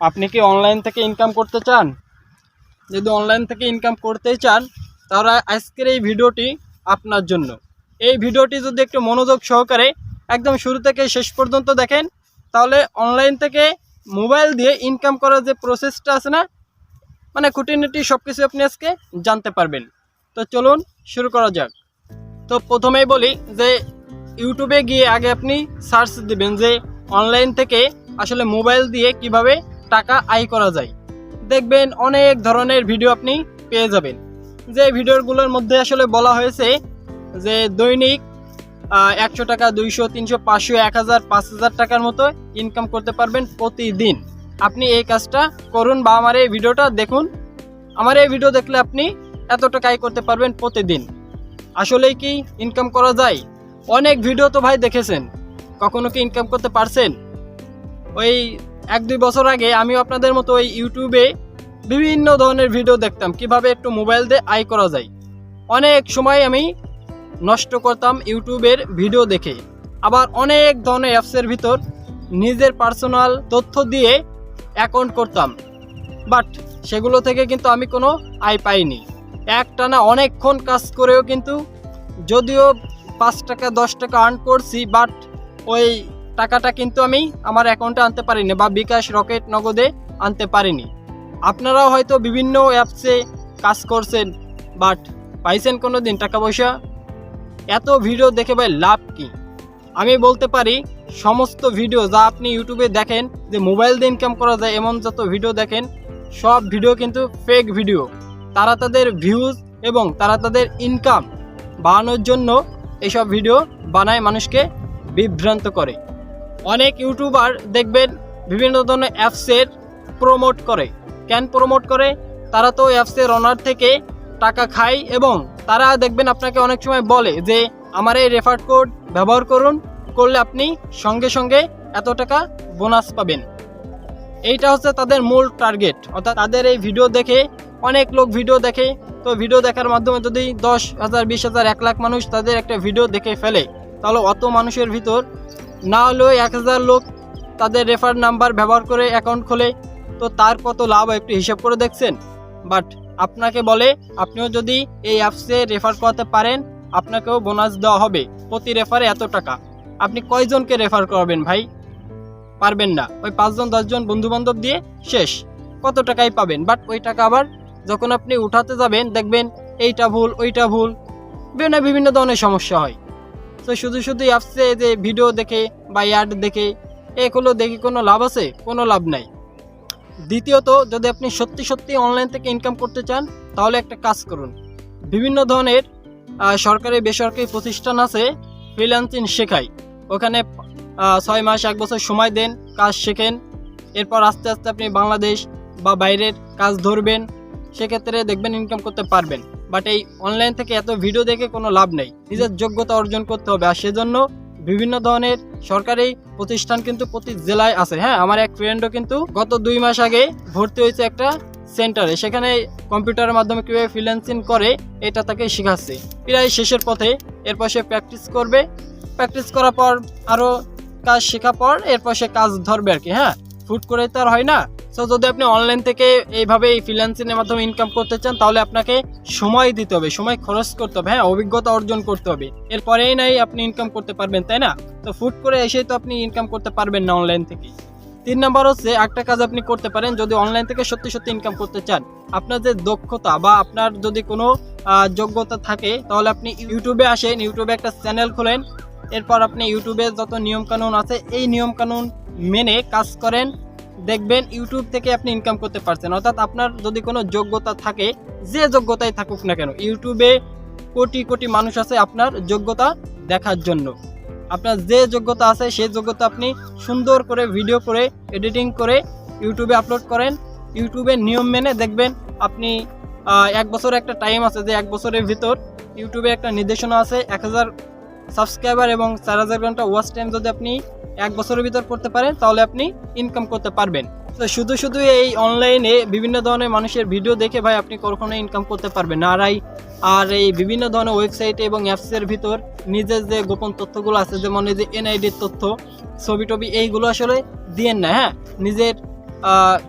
আপনি কি অনলাইন থেকে ইনকাম করতে চান? যদি অনলাইন থেকে ইনকাম করতেই চান, তাহলে আজকের এই ভিডিওটি আপনার জন্য। এই ভিডিওটি যদি একটু মনোযোগ সহকারে একদম শুরু থেকে শেষ পর্যন্ত দেখেন, তাহলে অনলাইন থেকে মোবাইল দিয়ে ইনকাম করার যে প্রসেসটা আছে না মানে খুঁটিনাটি সব কিছু আপনি আজকে জানতে পারবেন। তো চলুন শুরু করা যাক। তো প্রথমেই বলি যে ইউটিউবে গিয়ে আগে আপনি সার্চ দিবেন যে অনলাইন থেকে আসলে মোবাইল দিয়ে কীভাবে টাকা আয় করা যায়। দেখবেন অনেক ধরনের ভিডিও আপনি পেয়ে যাবেন। যে ভিডিওগুলোর মধ্যে আসলে বলা হয়েছে যে দৈনিক একশো টাকা, দুইশো, তিনশো, পাঁচশো, এক হাজার, পাঁচ হাজার টাকার মতো ইনকাম করতে পারবেন প্রতিদিন। আপনি এই কাজটা করুন বা আমার এই ভিডিওটা দেখুন। আমার এই ভিডিও দেখলে আপনি এত টাকা আয় করতে পারবেন প্রতিদিন। আসলেই কি ইনকাম করা যায়? অনেক ভিডিও তো ভাই দেখেছেন। কখনো কি ইনকাম করতে পারছেন? ওই এক দুই বছর আগে আমিও আপনাদের মতো ওই ইউটিউবে বিভিন্ন ধরনের ভিডিও দেখতাম, কীভাবে একটু মোবাইল দিয়ে আয় করা যায়। অনেক সময় আমি নষ্ট করতাম ইউটিউবের ভিডিও দেখে। আবার অনেক ধরনের অ্যাপসের ভিতর নিজের পার্সোনাল তথ্য দিয়ে অ্যাকাউন্ট করতাম। বাট সেগুলো থেকে কিন্তু আমি কোনো আয় পাইনি। একটানা অনেকক্ষণ কাজ করেও কিন্তু যদিও পাঁচ টাকা, দশ টাকা আর্ন করছি বাট ওই টাকাটা কিন্তু আমি আমার অ্যাকাউন্টে আনতে পারিনি বা বিকাশ রকেট নগদে আনতে পারিনি। আপনারাও হয়তো বিভিন্ন অ্যাপসে কাজ করছেন বাট পাইছেন কোনো দিন টাকা পয়সা? এত ভিডিও দেখে ভাই লাভ কি? আমি বলতে পারি, সমস্ত ভিডিও যা আপনি ইউটিউবে দেখেন, যে মোবাইল দিয়ে ইনকাম করা যায়, এমন যত ভিডিও দেখেন, সব ভিডিও কিন্তু ফেক ভিডিও তারা তাদের ভিউজ এবং তারা তাদের ইনকাম বাড়ানোর জন্য এইসব ভিডিও বানায় মানুষকে বিভ্রান্ত করে। অনেক ইউটিউবার দেখবেন বিভিন্ন ধরনের অ্যাপসের প্রমোট করে। কেন প্রমোট করে? তারা তো অ্যাপসের ওনার থেকে টাকা খায় এবং তারা দেখবেন আপনাকে অনেক সময় বলে যে, আমার এই রেফার কোড ব্যবহার করুন, করলে আপনি সঙ্গে সঙ্গে এত টাকা বোনাস পাবেন। এইটা হচ্ছে তাদের মূল টার্গেট অর্থাৎ তাদের এই ভিডিও দেখে অনেক লোক ভিডিও দেখে। তো ভিডিও দেখার মাধ্যমে যদি দশ হাজার, বিশ হাজার, এক লাখ মানুষ তাদের একটা ভিডিও দেখে ফেলে, তাহলে অত মানুষের ভিতর না হলেও এক হাজার লোক তাদের রেফার নাম্বার ব্যবহার করে অ্যাকাউন্ট খোলে, তো তার কত লাভ একটু হিসাব করে দেখছেন? বাট আপনাকে বলে, আপনিও যদি এই অ্যাপসে রেফার করাতে পারেন, আপনাকেও বোনাস দেওয়া হবে প্রতি রেফারে এত টাকা। আপনি কয়জনকে রেফার করবেন ভাই? পারবেন না। ওই পাঁচজন, দশজন বন্ধু বান্ধব দিয়ে শেষ। কত টাকাই পাবেন? বাট ওই টাকা আবার যখন আপনি উঠাতে যাবেন, দেখবেন এইটা ভুল, ওইটা ভুল। বিভিন্ন বিভিন্ন ধরনের সমস্যা হয়। তো শুধু শুধু অ্যাপসে যে ভিডিও দেখে বা অ্যাড দেখে, এগুলো দেখে কোনো লাভ আছে? কোনো লাভ নাই। দ্বিতীয়ত, যদি আপনি সত্যি সত্যি অনলাইন থেকে ইনকাম করতে চান, তাহলে একটা কাজ করুন। বিভিন্ন ধরনের সরকারি, বেসরকারি প্রতিষ্ঠান আছে ফ্রিল্যান্সিং শেখায়। ওখানে ছয় মাস, এক বছর সময় দেন, কাজ শেখেন। এরপর আস্তে আস্তে আপনি বাংলাদেশ বা বাইরের কাজ ধরবেন। সেক্ষেত্রে দেখবেন ইনকাম করতে পারবেন। বাট এই অনলাইন থেকে এত ভিডিও দেখে কোনো লাভ নেই। নিজের যোগ্যতা অর্জন করতে হবে। আর সেজন্য বিভিন্ন ধরনের সরকারি প্রতিষ্ঠান কিন্তু প্রতি জেলায় আছে। হ্যাঁ আমার এক ফ্রেন্ডও কিন্তু গত দুই মাস আগে ভর্তি হয়েছে একটা সেন্টারে সেখানে কম্পিউটারের মাধ্যমে কীভাবে ফ্রিল্যান্সিং করে, এটা তাকে শেখাচ্ছে। প্রায় শেষের পথে এরপর সে প্র্যাকটিস করবে। প্র্যাকটিস করার পর আরও কাজ শেখার পর এরপর সে কাজ ধরবে আর কি। হ্যাঁ ফুট করে তো আর হয় না। সো যদি আপনি অনলাইন থেকে এইভাবে এই ফ্রিল্যান্সিংয়ের মাধ্যমে ইনকাম করতে চান, তাহলে আপনাকে সময় দিতে হবে, সময় খরচ করতে হবে হ্যাঁ অভিজ্ঞতা অর্জন করতে হবে। এরপরেই নাই আপনি ইনকাম করতে পারবেন, তাই না? তো ফুট করে এসেই তো আপনি ইনকাম করতে পারবেন না অনলাইন থেকে। তিন নাম্বার হচ্ছে, একটা কাজ আপনি করতে পারেন, যদি অনলাইন থেকে সত্যি সত্যি ইনকাম করতে চান, আপনার যে দক্ষতা বা আপনার যদি কোনো যোগ্যতা থাকে, তাহলে আপনি ইউটিউবে আসেন ইউটিউবে একটা চ্যানেল খোলেন, এরপর আপনি ইউটিউবে যত নিয়মকানুন আছে, এই নিয়মকানুন মেনে কাজ করেন দেখবেন ইউটিউব থেকে আপনি ইনকাম করতে পারছেন। অর্থাৎ আপনার যদি কোনো যোগ্যতা থাকে, যে যোগ্যতাই থাকুক না কেন ইউটিউবে কোটি কোটি মানুষ আছে আপনার যোগ্যতা দেখার জন্য। আপনার যে যোগ্যতা আছে সেই যোগ্যতা আপনি সুন্দর করে ভিডিও করে এডিটিং করে ইউটিউবে আপলোড করেন। ইউটিউবের নিয়ম মেনে দেখবেন আপনি এক বছর একটা টাইম আছে যে এক বছরের ভিতর ইউটিউবে একটা নির্দেশনা আছে, এক হাজার সাবস্ক্রাইবার এবং চার হাজার ঘণ্টা ওয়াচ টাইম যদি আপনি এক বছরের ভিতর করতে পারেন, তাহলে আপনি ইনকাম করতে পারবেন। তো শুধু শুধু এই অনলাইনে বিভিন্ন ধরনের মানুষের ভিডিও দেখে ভাই আপনি কখনো ইনকাম করতে পারবেন আর এই আর এই বিভিন্ন ধরনের ওয়েবসাইটে এবং অ্যাপসের ভিতর নিজের যে গোপন তথ্যগুলো আছে, যেমন এই যে এনআইডির তথ্য ছবি টবি এইগুলো আসলে দিয়েন না হ্যাঁ? নিজের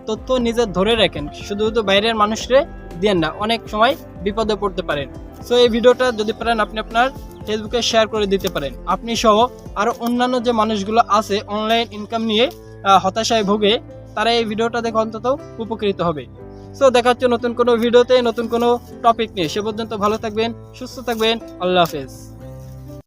তথ্য নিজের ধরে রাখেন। শুধু শুধু বাইরের মানুষরে দিয়েন না, অনেক সময় বিপদে পড়তে পারেন। সো এই ভিডিওটা যদি পারেন, আপনি আপনার ফেসবুকে শেয়ার করে দিতে পারেন। আপনি সহ আরও অন্যান্য যে মানুষগুলো আছে অনলাইন ইনকাম নিয়ে হতাশায় ভোগে, তারা এই ভিডিওটা দেখে অন্তত উপকৃত হবে। সো দেখা হচ্ছে নতুন কোনো ভিডিওতে, নতুন কোনো টপিক নিয়ে। সে পর্যন্ত ভালো থাকবেন, সুস্থ থাকবেন, আল্লাহ হাফেজ।